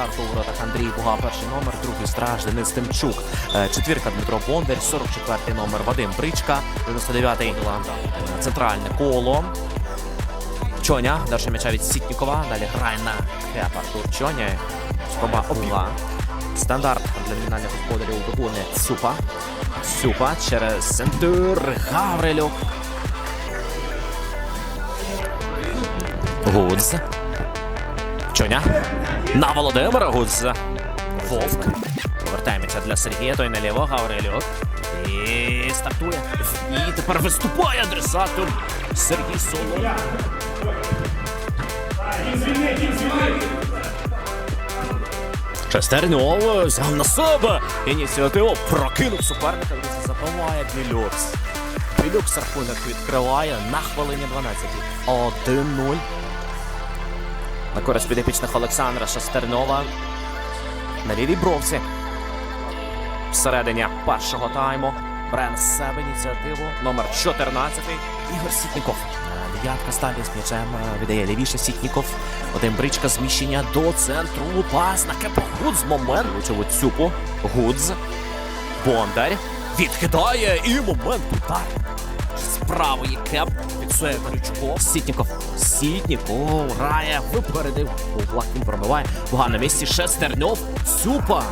старту у воротах Андрій Буга, перший номер, другий страж Денис Тимчук, Е, четвірка Дмитро Бондар, 44-й номер Вадим Бричка, 99-й Ланда. Центральне коло. Чоня, далі м'яча від Сітнікова, далі грає на Хеп Артур Чоня. Спроба обла. Стандарт для номінальних господарів виконує Цупа. Цупа через центр. Гаврилюк. Гудз. Чоня. На Володимира Гудз. Вовк. Повертаємося для Сергія. Той наліво. Гаврилюк. І стартує. І тепер виступає адресатом Сергій Соломон. Шестерньов взяв на себе ініціативу, прокинув суперника, друзі, забиває Білюкс. Білюкс рахунок відкриває на хвилині 12. 1-0. На користь підопічних Олександра Шестерньова. На лівій бровці. Всередині першого тайму. Бере на себе ініціативу. Номер 14. Ігор Сітніков. Дев'ятка сталі з м'ячем е, віддає лівіше Сітніков. Один бричка зміщення до центру. Пас на Кепа Гудз. Момент. Влучив цюпу. Гудз. Бондар. Відкидає і момент удар. Правої кеп. Фіксує Крючков. Сітніков. Сітніков грає. Випередив. Блак пробиває. Буга на місці. Шестерньов. Цюпа.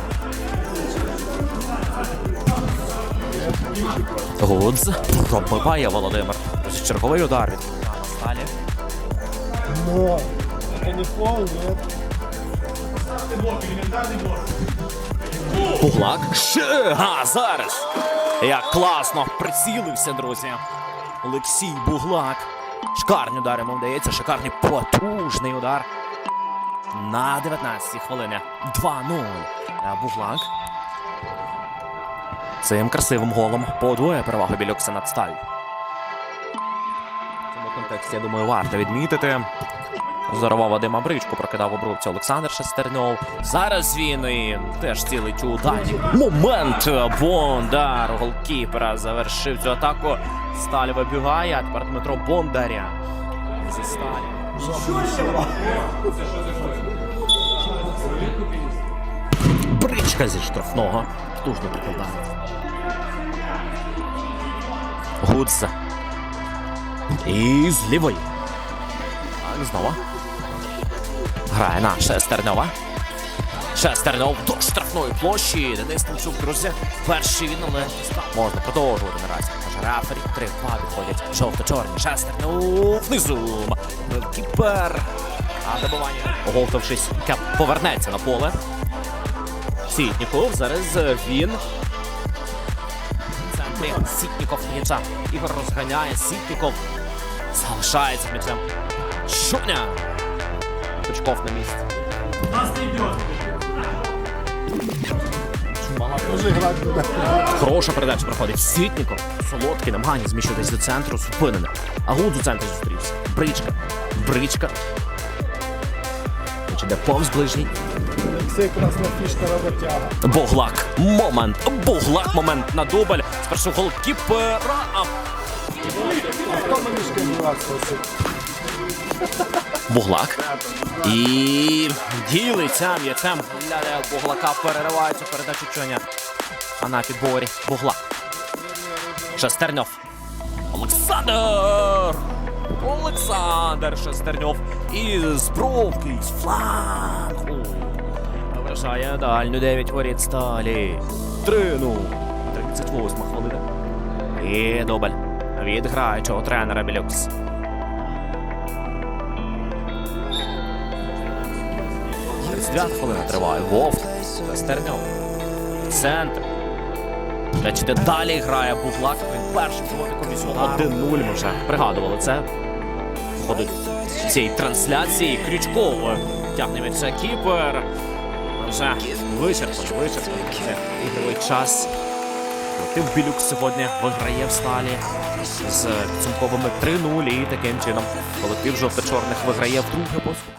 Гудз. Пробиває Володимир. Черговий удар Сталі. Но это не. Ще зараз. Як класно прицілився, друзі. Олексій Буглак. Шикарні удари йому вдається. Шикарний потужний удар. На 19-й хвилині. 2-0. Буглак. Цим красивим голом подвоє перевагу Білюкса над сталь. В цьому контексті, я думаю, варто відмітити. Зарвав Вадима Бричку, прокидав обрубці Олександр Шестерньов. Зараз він і теж цілить у дальній момент. Бондар голкіпера завершив цю атаку. Сталь вибігає, а тепер Дмитро Бондаря. Зі сталі. Бричка зі штрафного. Потужно прикладає. Гудза. І з лівої. Знову. Грає на Шестернова. Шестернов до штрафної площі. Денис Тимчук, друзі. Перший він, але можна продовжувати наразі. Рафері. Три два відходять. Жовто-чорні. Шестернов внизу. Кіпер. А добування. Оговтавшись, Кеп повернеться на поле. Сітніков. Зараз він. Сітніков м'яча. Ігор розганяє. Сітніков залишається м'ячем. Щоня. Точков на місці. Играть туда. Хороша передача проходить. Сітніков. Солодкий намагання зміщуватись до центру. Зупинене. А Гуд у центрі зустрівся. Бричка. Бричка. Хоч іде повз ближній. Алексей Краснофишка работяга. Боглак. Момент. Боглак. Момент на дубль. Спершу голкіпера. А манишка деваться вообще? Буглак. І ділиться м'ячем. Ляля Буглака перериває цю передачу Чоня. А на підборі Буглак. Шестерньов. Олександр! Олександр Шестерньов. І з бровки, з флангу. Вражає дальню 9 воріт сталі. 3-0. 38 хвилина. І дубль від граючого тренера Білюкс. 39 хвилина триває. Вовк. Стерньов. Центр. Бачите, далі грає Буглак. Він першим животиком візьме 1-0. Ми вже пригадували це. Входить в цій трансляції. Крючков тягне від кіпер. Вже вичерпано, вичерпано. Це ігровий час. Тим Білюк сьогодні виграє в сталі з підсумковими 3-0 і таким чином колектив жовто-чорних виграє вдруге поспіль.